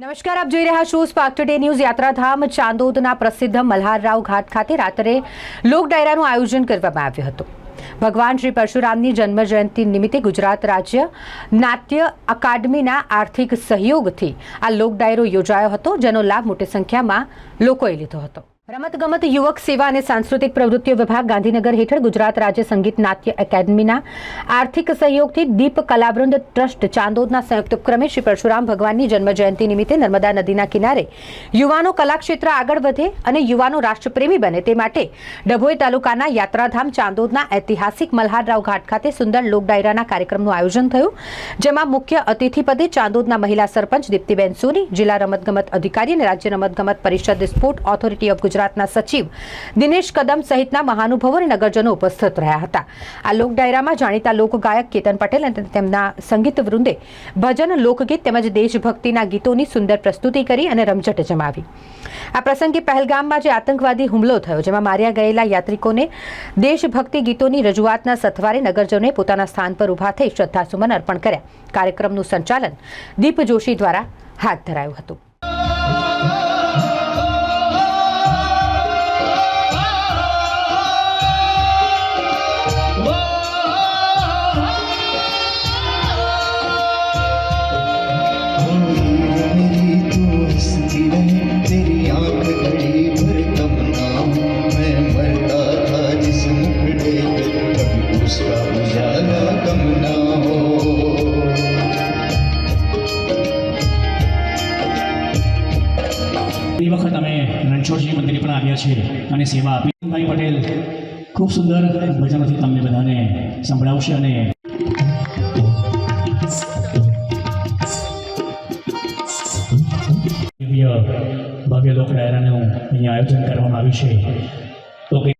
નમસ્કાર, આપ જોઈ રહ્યા છો સ્પાર્ક ટુડે ન્યૂઝ યાત્રાધામ ચાંદોદના પ્રસિદ્ધ મલ્હારરાવ ઘાટ ખાતે રાત્રે લોક ડાયરાનું આયોજન કરવામાં આવ્યું હતું. ભગવાન શ્રી પરશુરામની જન્મ જયંતિ નિમિત્તે ગુજરાત રાજ્ય નાટ્ય અકાદમીના આર્થિક સહયોગથી આ લોક ડાયરો યોજાયો હતો, જેનો લાભ મોટી સંખ્યામાં લોકોએ લીધો હતો. રમતગમત યુવક સેવા અને સાંસ્કૃતિક પ્રવૃત્તિઓ વિભાગ ગાંધીનગર હેઠળ ગુજરાત રાજ્ય સંગીત નાટ્ય એકેડમીના આર્થિક સહયોગથી દીપ કલાવૃંદ ટ્રસ્ટ ચાંદોદના સંયુક્ત ઉપક્રમે શ્રી પરશુરામ ભગવાનની જન્મજયંતિ નિમિત્તે નર્મદા નદીના કિનારે યુવાનો કલાક્ષેત્ર આગળ વધે અને યુવાનો રાષ્ટ્રપ્રેમી બને તે માટે ડભોઈ તાલુકાના યાત્રાધામ ચાંદોદના ઐતિહાસિક મલ્હારરાવ ઘાટ ખાતે સુંદર લોક ડાયરાના કાર્યક્રમનું આયોજન થયું, જેમાં મુખ્ય અતિથિ પદે ચાંદોદના મહિલા સરપંચ દીપ્તિબેન સોની, જિલ્લા રમતગમત અધિકારી અને રાજ્ય રમતગમત પરિષદ સ્પોર્ટ ઓથોરિટી ઓફ ગુજરાતના સચિવ દિનેશ કદમ સહિતના મહાનુભાવો અને નગરજનો ઉપસ્થિત રહ્યા હતા. આ લોક ડાયરામાં જાણીતા લોકગાયક કેતન પટેલ અને તેમના સંગીત વૃંદે ભજન, લોકગીત તેમજ દેશભક્તિના ગીતોની સુંદર પ્રસ્તુતિ કરી અને રમઝટ જમાવી. આ પ્રસંગે પહેલગામમાં જે આતંકવાદી હુમલો થયો, જેમાં માર્યા ગયેલા યાત્રિકોને દેશભક્તિ ગીતોની રજૂઆતના સથવારે નગરજનોએ પોતાના સ્થાન પર ઊભા થઈ શ્રદ્ધાસુમન અર્પણ કર્યા. કાર્યક્રમનું સંચાલન દીપ જોશી દ્વારા હાથ ધરાયું હતું. રણછોડજી પણ આવ્યા છે અને સેવા આપી. ભાઈ પટેલ, ખૂબ સુંદર ભજનોથી તમને બધાને સંભળાવશે અને ભવ્ય લોક ડાયરાનું અહીંયા આયોજન કરવામાં આવ્યું છે.